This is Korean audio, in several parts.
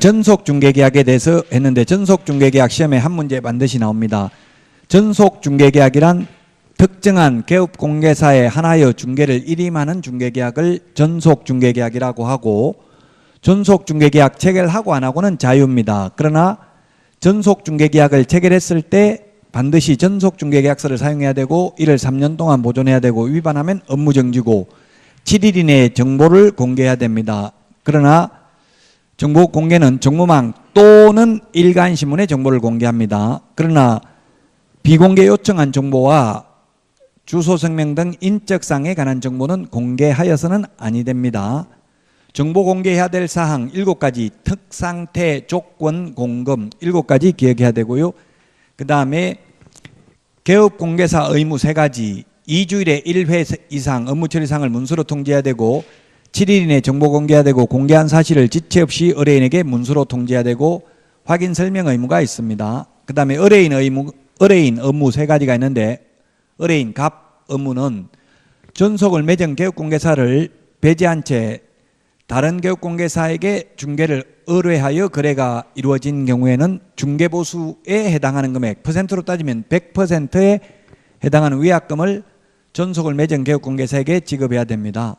전속 중개계약에 대해서 했는데 전속 중개계약 시험에 한 문제 반드시 나옵니다. 전속 중개계약이란 특정한 개업 공개사의 하나의 중개를 일임하는 중개계약을 전속 중개계약이라고 하고 전속 중개계약 체결하고 안 하고는 자유입니다. 그러나 전속 중개계약을 체결했을 때 반드시 전속 중개계약서를 사용해야 되고 이를 3년 동안 보존해야 되고 위반하면 업무 정지고 7일 이내에 정보를 공개해야 됩니다. 그러나 정보 공개는 정보망 또는 일간신문에 정보를 공개합니다. 그러나 비공개 요청한 정보와 주소 성명 등 인적상에 관한 정보는 공개하여서는 아니 됩니다. 정보 공개해야 될 사항 7가지 특상태 조건 공금 7가지 기억해야 되고요. 그 다음에 개업 공개사 의무 3가지 2주일에 1회 이상 업무 처리상을 문서로 통지해야 되고 7일 이내 정보 공개해야 되고 공개한 사실을 지체 없이 의뢰인에게 문서로 통지해야 되고 확인 설명 의무가 있습니다. 그 다음에 의뢰인 의무 의뢰인 업무 세 가지가 있는데 의뢰인 갑 업무는 전속을 맺은 개업공개사를 배제한 채 다른 개업공개사에게 중개를 의뢰하여 거래가 이루어진 경우에는 중개보수에 해당하는 금액 퍼센트로 따지면 100%에 해당하는 위약금을 전속을 맺은 개업공개사에게 지급해야 됩니다.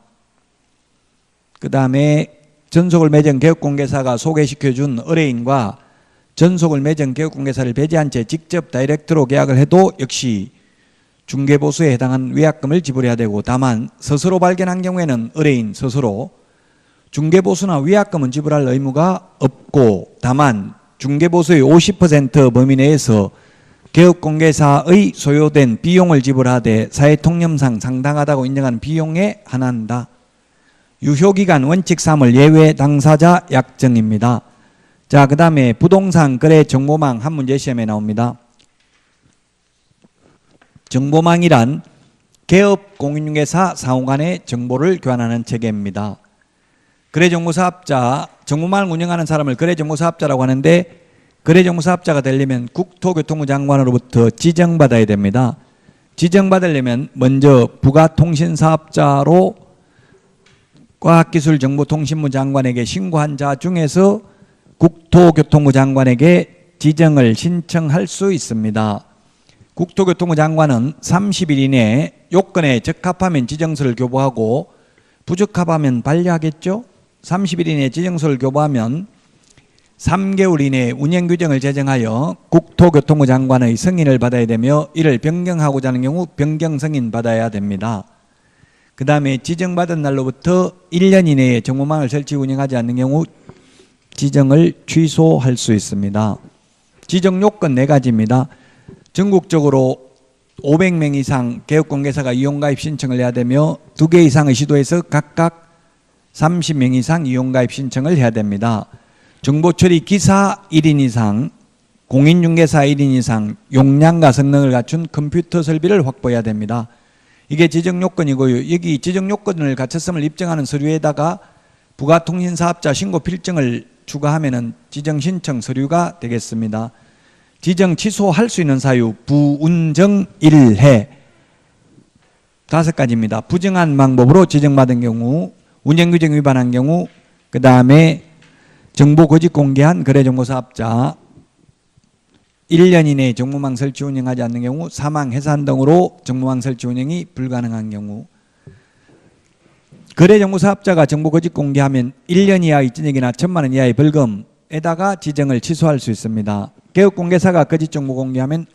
그 다음에 전속을 맺은 개업공개사가 소개시켜준 의뢰인과 전속을 맺은 개업공개사를 배제한 채 직접 다이렉트로 계약을 해도 역시 중개보수에 해당한 위약금을 지불해야 되고 다만 스스로 발견한 경우에는 의뢰인 스스로 중개보수나 위약금은 지불할 의무가 없고 다만 중개보수의 50% 범위 내에서 개업공개사의 소요된 비용을 지불하되 사회통념상 상당하다고 인정한 비용에 한한다. 유효기간 원칙 3을 예외 당사자 약정입니다. 자, 그 다음에 부동산 거래 정보망 한 문제 시험에 나옵니다. 정보망이란 개업 공인중개사 상호 간의 정보를 교환하는 체계입니다. 거래정보사업자, 정보망을 운영하는 사람을 거래정보사업자라고 하는데 거래정보사업자가 되려면 국토교통부 장관으로부터 지정받아야 됩니다. 지정받으려면 먼저 부가통신사업자로 과학기술정보통신부 장관에게 신고한 자 중에서 국토교통부 장관에게 지정을 신청할 수 있습니다. 국토교통부 장관은 30일 이내에 요건에 적합하면 지정서를 교부하고 부적합하면 반려하겠죠. 30일 이내에 지정서를 교부하면 3개월 이내에 운영규정을 제정하여 국토교통부 장관의 승인을 받아야 되며 이를 변경하고자 하는 경우 변경 승인 받아야 됩니다. 그 다음에 지정받은 날로부터 1년 이내에 정보망을 설치 운영하지 않는 경우 지정을 취소할 수 있습니다. 지정 요건 네 가지입니다. 전국적으로 500명 이상 개업공개사가 이용가입 신청을 해야 되며 두 개 이상의 시도에서 각각 30명 이상 이용가입 신청을 해야 됩니다. 정보처리 기사 1인 이상, 공인중개사 1인 이상, 용량과 성능을 갖춘 컴퓨터 설비를 확보해야 됩니다. 이게 지정 요건이고요. 여기 지정 요건을 갖췄음을 입증하는 서류에다가 부가통신사업자 신고 필증을 추가하면은 지정 신청 서류가 되겠습니다. 지정 취소할 수 있는 사유 부운정 1회 다섯 가지입니다. 부정한 방법으로 지정받은 경우, 운영규정 위반한 경우, 그 다음에 정보 거짓 공개한 거래정보사업자 1년 이내에 정보망 설치 운영하지 않는 경우 사망, 해산 등으로 정보망 설치 운영이 불가능한 경우 거래 정보 사업자가 정보 거짓 공개하면 1년 이하의 징역이나 천만 원 이하의 벌금에다가 지정을 취소할 수 있습니다. 개업 공개사가 거짓 정보 공개하면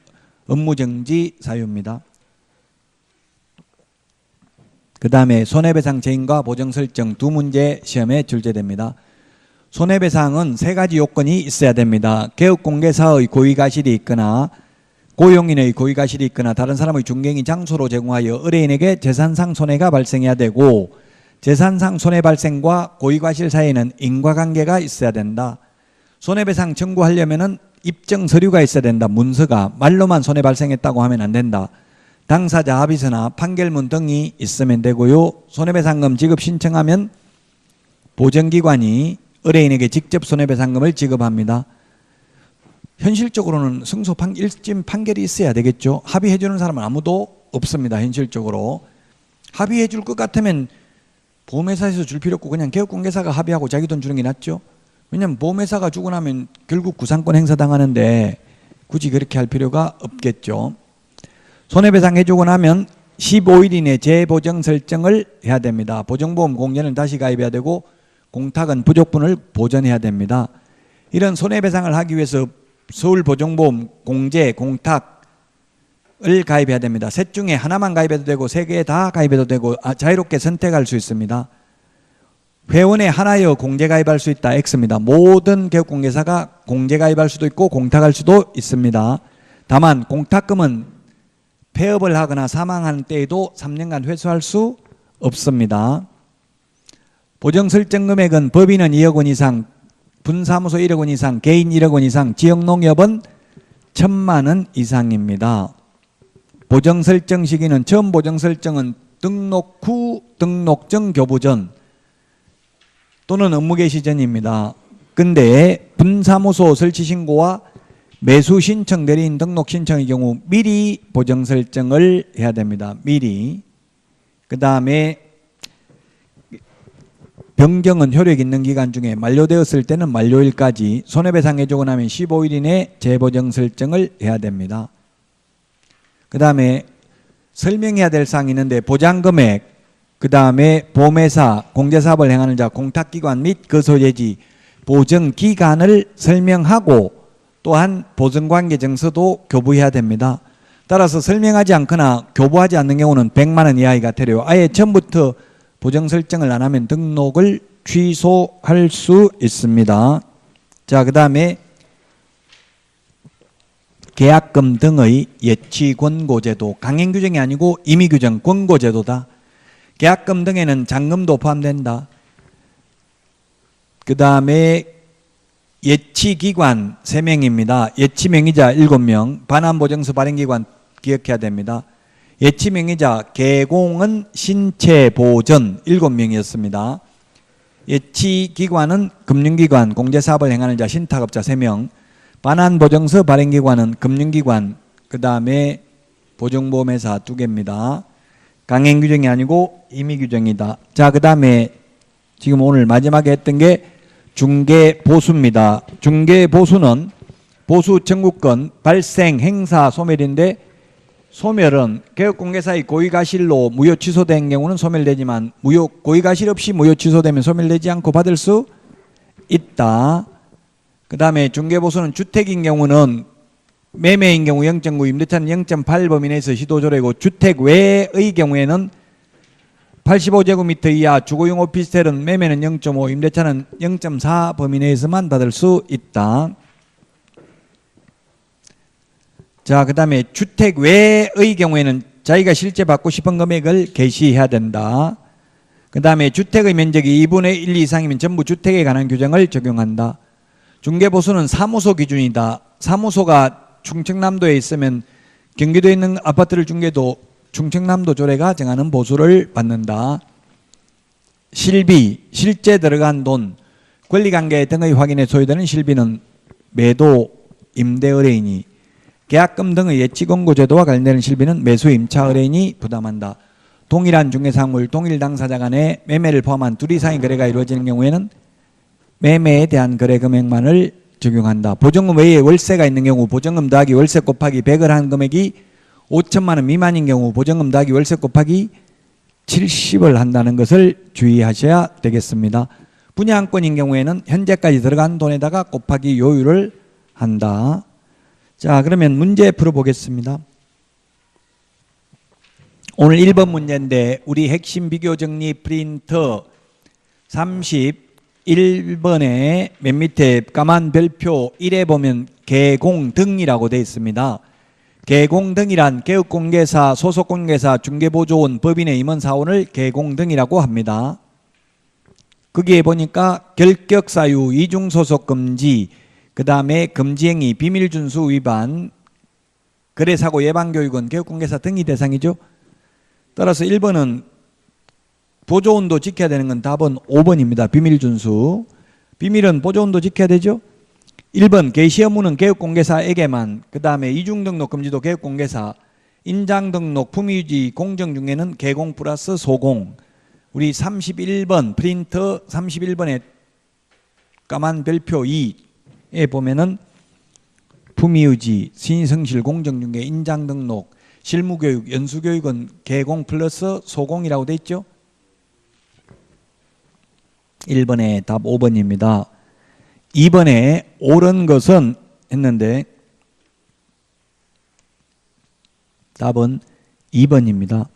업무 정지 사유입니다. 그 다음에 손해배상 제인과 보정 설정 두 문제 시험에 출제됩니다. 손해배상은 세 가지 요건이 있어야 됩니다. 개업공개사의 고의가실이 있거나 고용인의 고의가실이 있거나 다른 사람의 중개인 장소로 제공하여 의뢰인에게 재산상 손해가 발생해야 되고 재산상 손해 발생과 고의과실 사이에는 인과관계가 있어야 된다. 손해배상 청구하려면은 입증 서류가 있어야 된다. 문서가 말로만 손해 발생했다고 하면 안 된다. 당사자 합의서나 판결문 등이 있으면 되고요. 손해배상금 지급 신청하면 보정기관이 의뢰인에게 직접 손해배상금을 지급합니다. 현실적으로는 승소 판, 일심 판결이 있어야 되겠죠. 합의해 주는 사람은 아무도 없습니다. 현실적으로. 합의해 줄 것 같으면 보험회사에서 줄 필요 없고 그냥 개업공개사가 합의하고 자기 돈 주는 게 낫죠. 왜냐하면 보험회사가 주고 나면 결국 구상권 행사당하는데 굳이 그렇게 할 필요가 없겠죠. 손해배상 해주고 나면 15일 이내 재보정 설정을 해야 됩니다. 보정보험 공제는 다시 가입해야 되고 공탁은 부족분을 보전해야 됩니다. 이런 손해배상을 하기 위해서 서울보정보험 공제, 공탁을 가입해야 됩니다. 셋 중에 하나만 가입해도 되고 세 개 다 가입해도 되고 아, 자유롭게 선택할 수 있습니다. 회원에 하나여 공제 가입할 수 있다 X입니다. 모든 개업공개사가 공제 가입할 수도 있고 공탁할 수도 있습니다. 다만 공탁금은 폐업을 하거나 사망한 때에도 3년간 회수할 수 없습니다. 보정 설정 금액은 법인은 2억 원 이상, 분사무소 1억 원 이상, 개인 1억 원 이상, 지역농협은 1천만 원 이상입니다. 보정 설정 시기는 처음 보정 설정은 등록 후 등록증 교부 전 또는 업무 개시 전입니다. 근데 분사무소 설치 신고와 매수 신청 대리인 등록 신청의 경우 미리 보정 설정을 해야 됩니다. 미리. 그 다음에 변경은 효력 있는 기간 중에 만료되었을 때는 만료일까지 손해배상 해주고 나면 15일 이내 재보정 설정을 해야 됩니다. 그 다음에 설명해야 될 사항이 있는데 보장금액, 그 다음에 보험회사, 공제사업을 행하는 자, 공탁기관 및 그 소재지, 보증기간을 설명하고 또한 보증관계 증서도 교부해야 됩니다. 따라서 설명하지 않거나 교부하지 않는 경우는 100만 원 이하가 되려 아예 처음부터 보정 설정을 안 하면 등록을 취소할 수 있습니다. 자, 그 다음에 계약금 등의 예치 권고제도 강행 규정이 아니고 임의 규정 권고제도다. 계약금 등에는 잔금도 포함된다. 그 다음에 예치기관 3명입니다. 예치명의자 7명, 반환보증서 발행기관 기억해야 됩니다. 예치 명의자 개공은 신체 보전 7명이었습니다. 예치 기관은 금융기관, 공제사업을 행하는 자, 신탁업자 3명, 반환 보증서 발행기관은 금융기관, 그 다음에 보증보험회사 2개입니다. 강행 규정이 아니고 임의 규정이다. 자, 그 다음에 지금 오늘 마지막에 했던 게 중개 보수입니다. 중개 보수는 보수 청구권 발생 행사 소멸인데 소멸은 개업공개사의 고의가실로 무효 취소된 경우는 소멸되지만 무효 고의가실 없이 무효 취소되면 소멸되지 않고 받을 수 있다. 그 다음에 중개보수는 주택인 경우는 매매인 경우 0.9, 임대차는 0.8 범위 내에서 시도조례고 주택 외의 경우에는 85제곱미터 이하 주거용 오피스텔은 매매는 0.5, 임대차는 0.4 범위 내에서만 받을 수 있다. 자, 그 다음에 주택 외의 경우에는 자기가 실제 받고 싶은 금액을 게시해야 된다. 그 다음에 주택의 면적이 2분의 1 이상이면 전부 주택에 관한 규정을 적용한다. 중개보수는 사무소 기준이다. 사무소가 충청남도에 있으면 경기도에 있는 아파트를 중개도 충청남도 조례가 정하는 보수를 받는다. 실비, 실제 들어간 돈, 권리관계 등의 확인에 소요되는 실비는 매도, 임대 의뢰인이, 계약금 등의 예치권고 제도와 관련되는 실비는 매수 임차 의뢰인이 부담한다. 동일한 중개사물, 동일 당사자 간의 매매를 포함한 둘 이상의 거래가 이루어지는 경우에는 매매에 대한 거래 금액만을 적용한다. 보증금 외에 월세가 있는 경우 보증금 더하기 월세 곱하기 100을 한 금액이 5천만 원 미만인 경우 보증금 더하기 월세 곱하기 70을 한다는 것을 주의하셔야 되겠습니다. 분양권인 경우에는 현재까지 들어간 돈에다가 곱하기 요율을 한다. 자, 그러면 문제 풀어보겠습니다. 오늘 1번 문제인데 우리 핵심 비교 정리 프린터 31번에 맨 밑에 까만 별표 1에 보면 개공 등이라고 되어 있습니다. 개공 등이란 개업공개사, 소속공개사, 중개보조원, 법인의 임원사원을 개공 등이라고 합니다. 거기에 보니까 결격사유, 이중소속 금지, 그 다음에 금지행위, 비밀준수 위반, 거래사고 예방교육은 개업공개사 등이 대상이죠. 따라서 1번은 보조원도 지켜야 되는 건 답은 5번입니다. 비밀준수. 비밀은 보조원도 지켜야 되죠. 1번 개시 업무는 개업공개사에게만 그 다음에 이중등록 금지도 개업공개사 인장등록 품위유지 공정 중에는 개공 플러스 소공 우리 31번 프린터 31번에 까만 별표 2에 보면은 품위유지, 신성실, 공정중개, 인장등록, 실무교육, 연수교육은 개공 플러스 소공이라고 돼 있죠. 1번에 답 5번입니다. 2번에 옳은 것은 했는데 답은 2번입니다.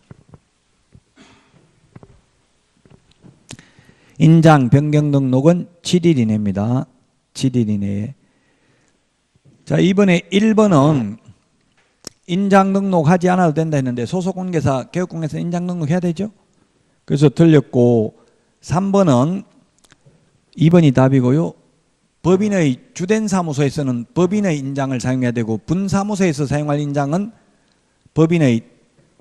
인장 변경 등록은 7일 이내입니다. 7일 이내에. 자, 이번에 1번은 인장 등록하지 않아도 된다 했는데 소속 공개사 개업 공개사 인장 등록해야 되죠? 그래서 틀렸고 3번은 2번이 답이고요. 법인의 주된 사무소에서는 법인의 인장을 사용해야 되고 분사무소에서 사용할 인장은 법인의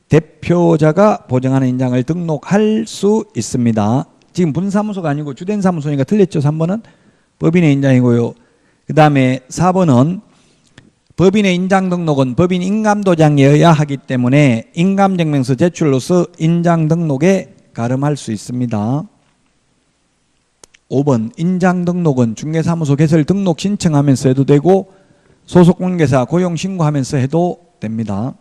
대표자가 보정하는 인장을 등록할 수 있습니다. 지금 분사무소가 아니고 주된 사무소니까 틀렸죠. 3번은 법인의 인장이고요. 그 다음에 4번은 법인의 인장 등록은 법인 인감도장이어야 하기 때문에 인감증명서 제출로서 인장 등록에 가름할 수 있습니다. 5번 인장 등록은 중개사무소 개설 등록 신청하면서 해도 되고 소속 공개사 고용 신고하면서 해도 됩니다.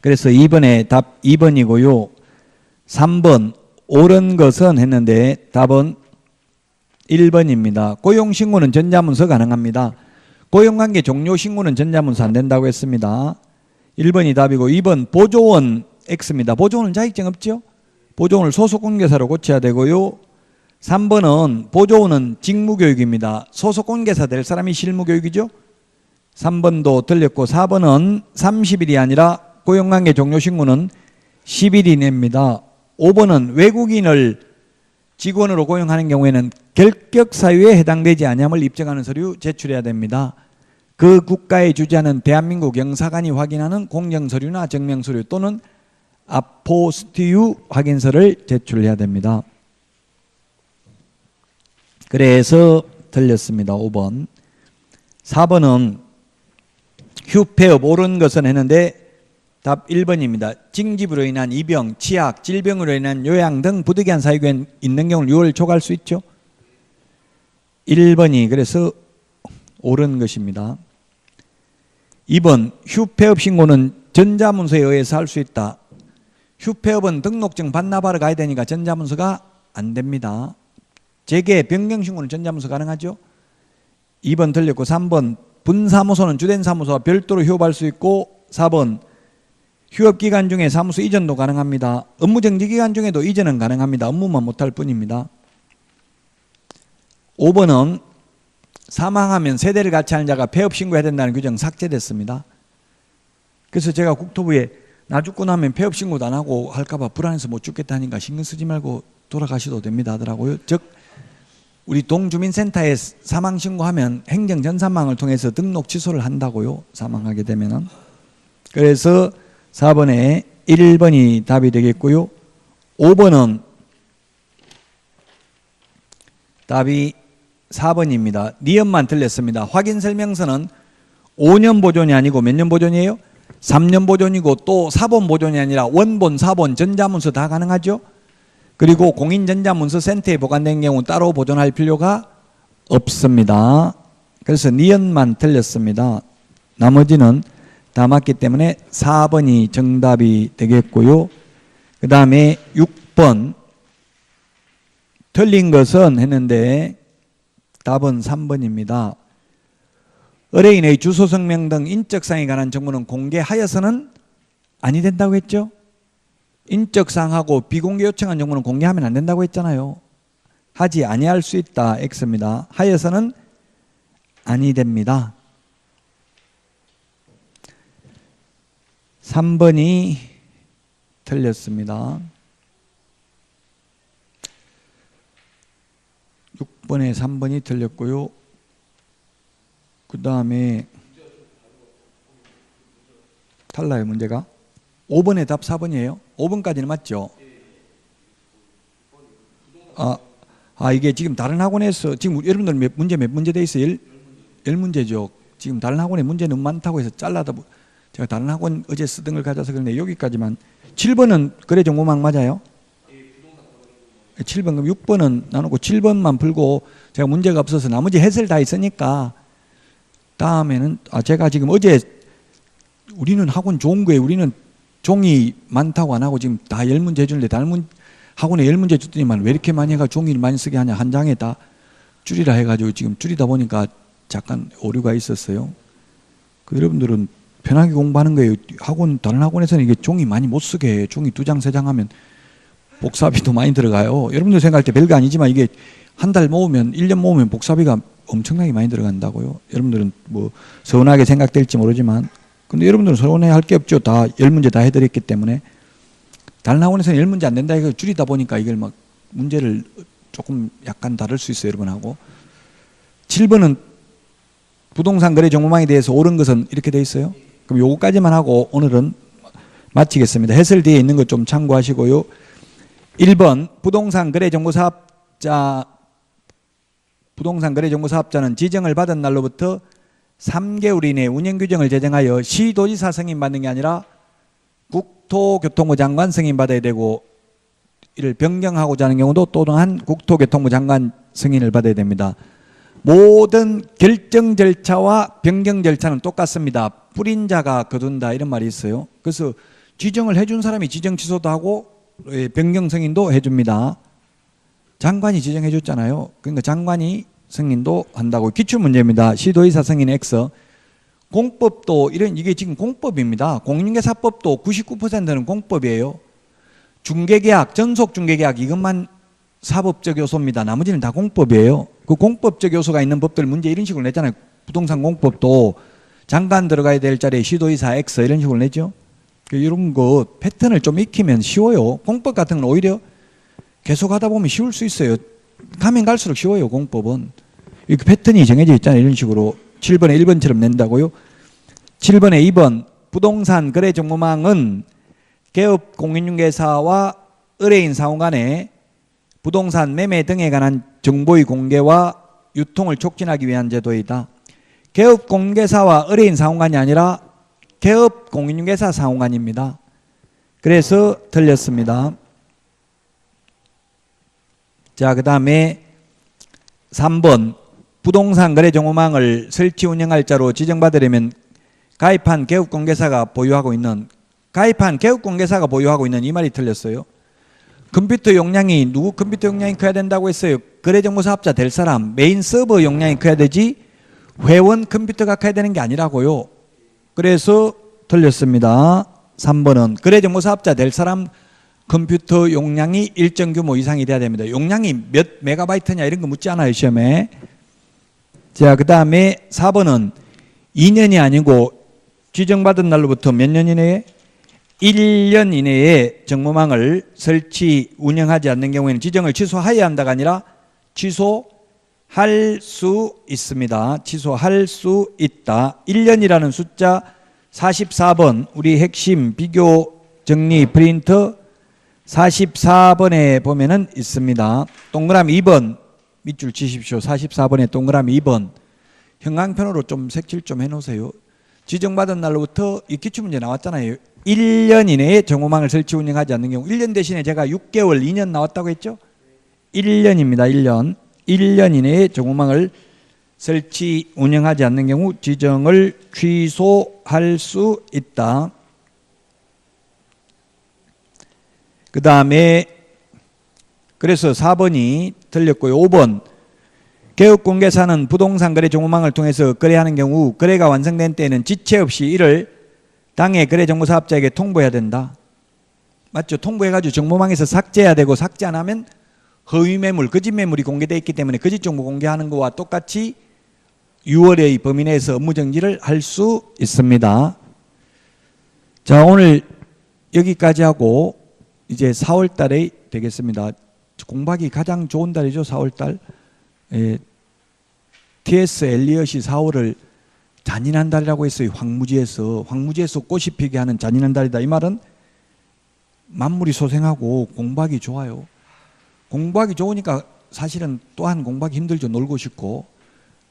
그래서 2번에 답 2번이고요. 3번 옳은 것은 했는데 답은 1번입니다. 고용 신고는 전자문서 가능합니다. 고용관계 종료 신고는 전자문서 안 된다고 했습니다. 1번이 답이고 2번 보조원 X입니다. 보조원은 자격증 없죠? 보조원을 소속공개사로 고쳐야 되고요. 3번은 보조원은 직무교육입니다. 소속공개사 될 사람이 실무교육이죠. 3번도 틀렸고 4번은 30일이 아니라 고용관계 종료 신고는 10일 이내입니다. 5번은 외국인을 직원으로 고용하는 경우에는 결격 사유에 해당되지 아니함을 입증하는 서류 제출해야 됩니다. 그 국가에 주재하는 대한민국 영사관이 확인하는 공정 서류나 증명 서류 또는 아포스티유 확인서를 제출해야 됩니다. 그래서 틀렸습니다. 5번. 4번은 휴폐업 옳은 것은 했는데 답 1번입니다. 징집으로 인한 이병, 치약, 질병으로 인한 요양 등 부득이한 사유가 있는 경우를 6월 초과할 수 있죠. 1번이 그래서 옳은 것입니다. 2번 휴폐업 신고는 전자문서에 의해서 할 수 있다. 휴폐업은 등록증 반납하러 가야 되니까 전자문서가 안 됩니다. 재개 변경 신고는 전자문서 가능하죠? 2번 틀렸고 3번 분사무소는 주된 사무소와 별도로 휴업할 수 있고 4번 휴업 기간 중에 사무소 이전도 가능합니다. 업무 정지 기간 중에도 이전은 가능합니다. 업무만 못할 뿐입니다. 5번은 사망하면 세대를 같이 하는 자가 폐업 신고해야 된다는 규정 삭제됐습니다. 그래서 제가 국토부에 나 죽고 나면 폐업 신고도 안 하고 할까봐 불안해서 못 죽겠다니까 신경 쓰지 말고 돌아가셔도 됩니다 하더라고요. 즉 우리 동주민센터에 사망 신고하면 행정 전산망을 통해서 등록 취소를 한다고요. 사망하게 되면은. 그래서 4번에 1번이 답이 되겠고요. 5번은 답이 4번입니다. 니은만 틀렸습니다. 확인 설명서는 5년 보존이 아니고 몇 년 보존이에요? 3년 보존이고 또 4번 보존이 아니라 원본, 4번, 전자문서 다 가능하죠? 그리고 공인전자문서 센터에 보관된 경우 따로 보존할 필요가 없습니다. 그래서 니은만 틀렸습니다. 나머지는 다 맞기 때문에 4번이 정답이 되겠고요. 그 다음에 6번 틀린 것은 했는데 답은 3번입니다. 의뢰인의 주소 성명 등 인적사항에 관한 정보는 공개하여서는 아니 된다고 했죠? 인적사항하고 비공개 요청한 정보는 공개하면 안 된다고 했잖아요. 하지 아니할 수 있다 X입니다. 하여서는 아니 됩니다. 3번이 틀렸습니다. 6번에 3번이 틀렸고요. 그 다음에 달라요 문제가. 5번에 답 4번이에요? 5번까지는 맞죠? 아, 아 이게 지금 다른 학원에서 지금 여러분들 몇 문제 몇 문제 돼 있어요? 1, 문제죠. 지금 다른 학원에 문제 너무 많다고 해서 잘라다 제가 다른 학원 어제 쓰던 걸 가져서 그런데 여기까지만 7번은 거래 정보망 맞아요 7번 그럼 6번은 나누고 7번만 풀고 제가 문제가 없어서 나머지 해설 다 있으니까 다음에는 아 제가 지금 어제 우리는 학원 좋은 거예요. 우리는 종이 많다고 안 하고 지금 다 열 문제 해주는데 다른 문 학원에 열 문제 줬더니만 왜 이렇게 많이 해가 종이를 많이 쓰게 하냐 한 장에 다 줄이라 해가지고 지금 줄이다 보니까 잠깐 오류가 있었어요. 그 여러분들은 편하게 공부하는 거예요. 학원 다른 학원에서는 이게 종이 많이 못 쓰게 해. 종이 두 장 세 장 하면 복사비도 많이 들어가요. 여러분들 생각할 때 별거 아니지만 이게 한 달 모으면 1년 모으면 복사비가 엄청나게 많이 들어간다고요. 여러분들은 뭐 서운하게 생각될지 모르지만 근데 여러분들은 서운해 할 게 없죠. 다 열 문제 다 해드렸기 때문에 다른 학원에서는 열 문제 안 된다 이거 줄이다 보니까 이걸 막 문제를 조금 약간 다를 수 있어요, 여러분하고. 7번은 부동산 거래 정보망에 대해서 옳은 것은 이렇게 돼 있어요. 그럼 요거까지만 하고 오늘은 마치겠습니다. 해설 뒤에 있는 것 좀 참고하시고요. 1번 부동산 거래 정보 사업자 부동산 거래 정보 사업자는 지정을 받은 날로부터 3개월 이내 운영 규정을 제정하여 시도지사 승인 받는 게 아니라 국토교통부 장관 승인 받아야 되고 이를 변경하고자 하는 경우도 또한 국토교통부 장관 승인을 받아야 됩니다. 모든 결정 절차와 변경 절차는 똑같습니다. 뿌린 자가 거둔다 이런 말이 있어요. 그래서 지정을 해준 사람이 지정 취소도 하고 예, 변경 승인도 해줍니다. 장관이 지정해 줬잖아요. 그러니까 장관이 승인도 한다고 기출 문제입니다. 시도의사 승인 X. 공법도 이런 이게 지금 공법입니다. 공인중개사법도 99%는 공법이에요. 중개계약, 전속 중개계약 이것만 사법적 요소입니다. 나머지는 다 공법이에요. 그 공법적 요소가 있는 법들 문제 이런 식으로 냈잖아요. 부동산 공법도 장관 들어가야 될 자리에 시도의사 X 이런 식으로 냈죠. 그 이런 거 패턴을 좀 익히면 쉬워요. 공법 같은 건 오히려 계속 하다 보면 쉬울 수 있어요. 가면 갈수록 쉬워요. 공법은. 이렇게 패턴이 정해져 있잖아요. 이런 식으로 7번에 1번처럼 낸다고요. 7번에 2번 부동산 거래 정보망은 개업 공인중개사와 의뢰인 상호 간에 부동산 매매 등에 관한 정보의 공개와 유통을 촉진하기 위한 제도이다. 개업 공개사와 의뢰인 상호간이 아니라 개업 공인중개사 상호간입니다. 그래서 틀렸습니다. 자, 그 다음에 3번 부동산 거래 정보망을 설치 운영할 자로 지정받으려면 가입한 개업 공개사가 보유하고 있는 가입한 개업 공개사가 보유하고 있는 이 말이 틀렸어요. 컴퓨터 용량이 누구 컴퓨터 용량이 커야 된다고 했어요. 거래 정보 사업자 될 사람 메인 서버 용량이 커야 되지 회원 컴퓨터가 커야 되는 게 아니라고요. 그래서 틀렸습니다. 3번은 거래 정보 사업자 될 사람 컴퓨터 용량이 일정 규모 이상이 돼야 됩니다. 용량이 몇 메가바이트냐 이런 거 묻지 않아요, 시험에. 자, 그 다음에 4번은 2년이 아니고 지정받은 날로부터 몇 년 이내에 1년 이내에 정보망을 설치 운영하지 않는 경우에는 지정을 취소해야 한다가 아니라 취소할 수 있습니다. 취소할 수 있다. 1년이라는 숫자 44번 우리 핵심 비교 정리 프린터 44번에 보면은 있습니다. 동그라미 2번 밑줄 치십시오. 44번에 동그라미 2번 형광펜으로 좀 색칠 좀 해놓으세요. 지정받은 날로부터 이 기출문제 나왔잖아요. 1년 이내에 정보망을 설치 운영하지 않는 경우 1년 대신에 제가 6개월 2년 나왔다고 했죠. 1년입니다. 1년. 1년 이내에 정보망을 설치 운영하지 않는 경우 지정을 취소할 수 있다. 그 다음에 그래서 4번이 틀렸고요. 5번 개업공개사는 부동산 거래 정보망을 통해서 거래하는 경우 거래가 완성된 때에는 지체 없이 이를 당해 거래 정보 사업자에게 통보해야 된다. 맞죠? 통보해가지고 정보망에서 삭제해야 되고 삭제 안 하면 허위 매물, 거짓 매물이 공개되어 있기 때문에 거짓 정보 공개하는 거와 똑같이 6월의 범위 내에서 업무 정지를 할 수 있습니다. 자, 오늘 여기까지 하고 이제 4월 달에 되겠습니다. 공박이 가장 좋은 달이죠, 4월 달. 예, T.S. 엘리엇이 4월을 잔인한 달이라고 했어요. 황무지에서 황무지에서 꽃이 피게 하는 잔인한 달이다. 이 말은 만물이 소생하고 공부하기 좋아요. 공부하기 좋으니까 사실은 또한 공부하기 힘들죠. 놀고 싶고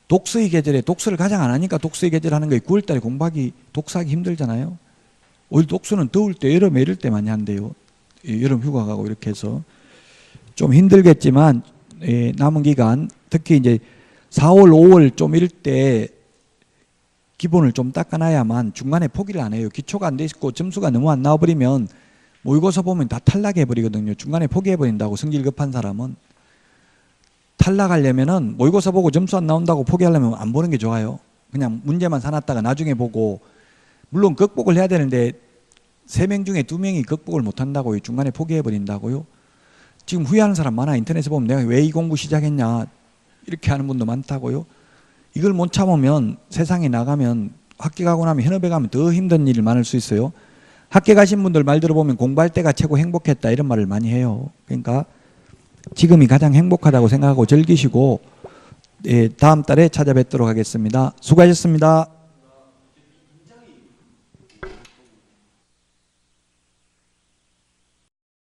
독서의 계절에 독서를 가장 안 하니까 독서의 계절 하는 거예요. 9월달에 공부하기 독서하기 힘들잖아요. 오히려 독서는 더울 때 여름에 이럴 때 많이 한대요. 여름 휴가 가고 이렇게 해서 좀 힘들겠지만 예, 남은 기간 특히 이제 4월, 5월 좀 이럴 때 기본을 좀 닦아놔야만 중간에 포기를 안 해요. 기초가 안 돼 있고 점수가 너무 안 나와버리면 모의고사 보면 다 탈락해 버리거든요. 중간에 포기해 버린다고 성질 급한 사람은 탈락하려면은 모의고사 보고 점수 안 나온다고 포기하려면 안 보는 게 좋아요. 그냥 문제만 사놨다가 나중에 보고 물론 극복을 해야 되는데 세 명 중에 두 명이 극복을 못 한다고요. 중간에 포기해 버린다고요. 지금 후회하는 사람 많아. 인터넷에 보면 내가 왜 이 공부 시작했냐 이렇게 하는 분도 많다고요. 이걸 못 참으면 세상에 나가면 학교 가고 나면 현업에 가면 더 힘든 일이 많을 수 있어요. 학교 가신 분들 말 들어보면 공부할 때가 최고 행복했다 이런 말을 많이 해요. 그러니까 지금이 가장 행복하다고 생각하고 즐기시고 예, 다음 달에 찾아뵙도록 하겠습니다. 수고하셨습니다.